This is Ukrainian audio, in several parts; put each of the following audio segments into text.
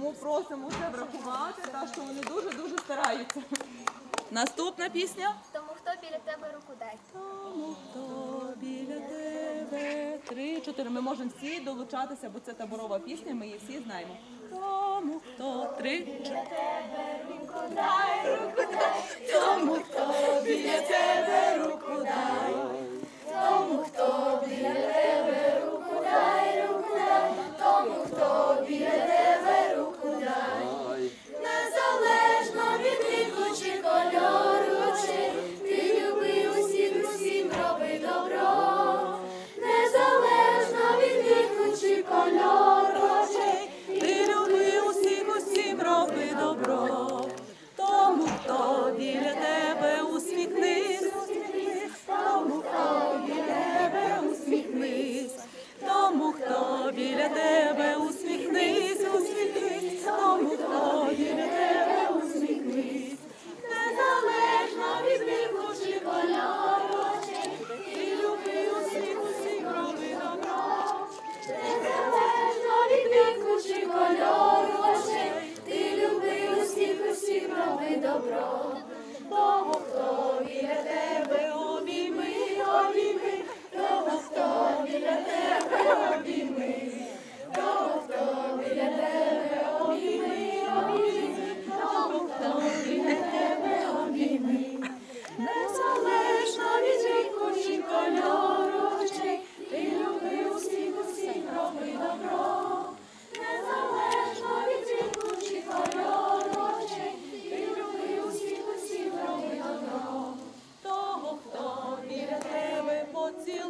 Тому просимо це врахувати, та що вони дуже-дуже стараються. Наступна пісня. Тому хто біля тебе руку дай. Тому хто біля тебе. Три, чотири. Ми можемо всі долучатися, бо це таборова пісня, ми її всі знаємо. Тому хто три. Біля тебе руку дай, руку дай. Тому хто біля тебе руку дай. Тому хто біля тебе.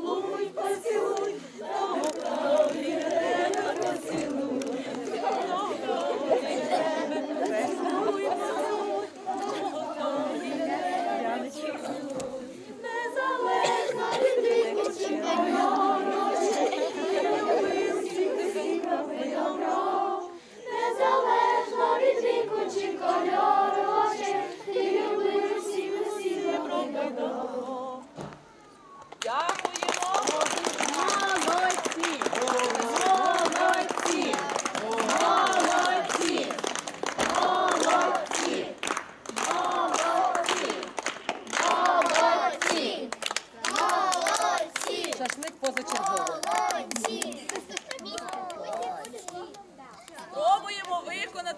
muito, se muito, tão muito.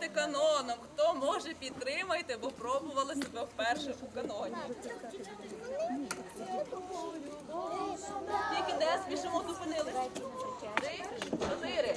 керувати каноном. Хто може підтримайте, бо пробували себе вперше у каноні. Тільки де спішимо зупинились? Три, чотири.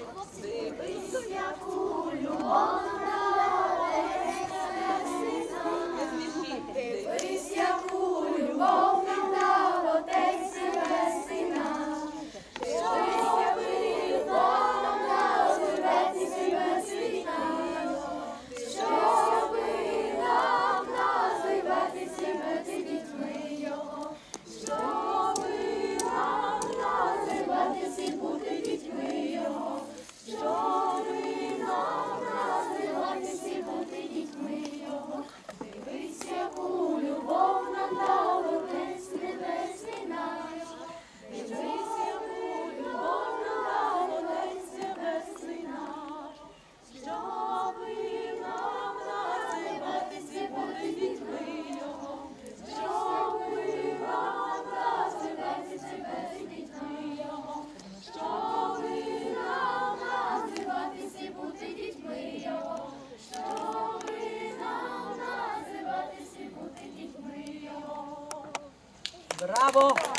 Bravo.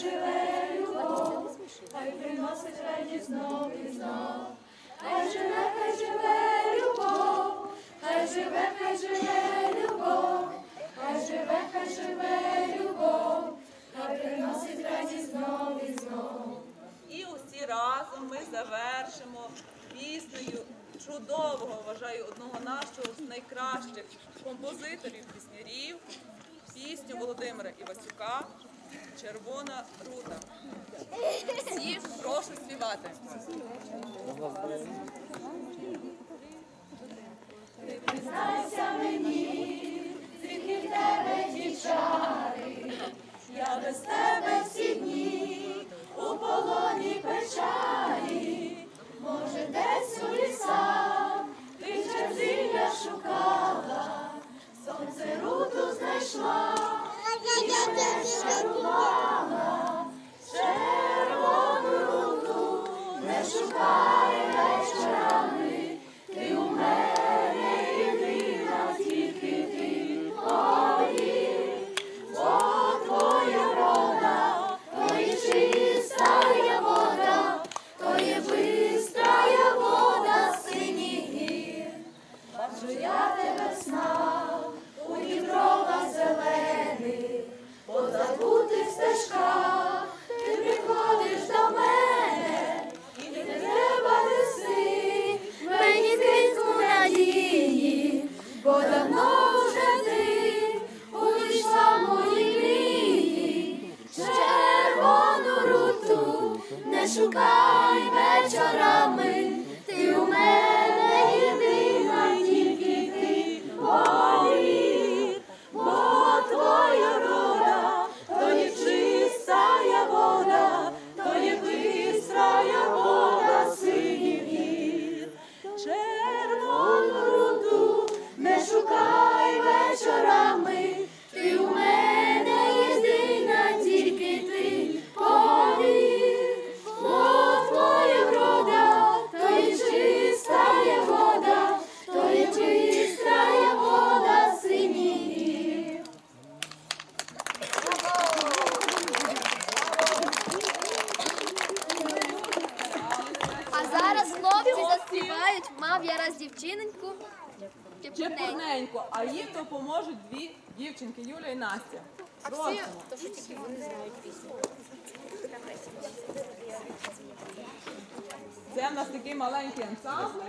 Живе, любов, хай приносить радість знов і знов. Хай живе, хай живе любов, хай живе, хай живе любов, хай живе, хай живе любов, хай приносить радість знов і знов. І усі разом ми завершимо піснею чудового, вважаю, одного нашого з найкращих композиторів піснярів, пісню Володимира Івасюка Червона рута. Всі прошу співати. Признайся мені, sugaj, mert. Чепурненько, а їм допоможуть дві дівчинки Юля і Настя. Просимо. Це в нас такий маленький ансамбль.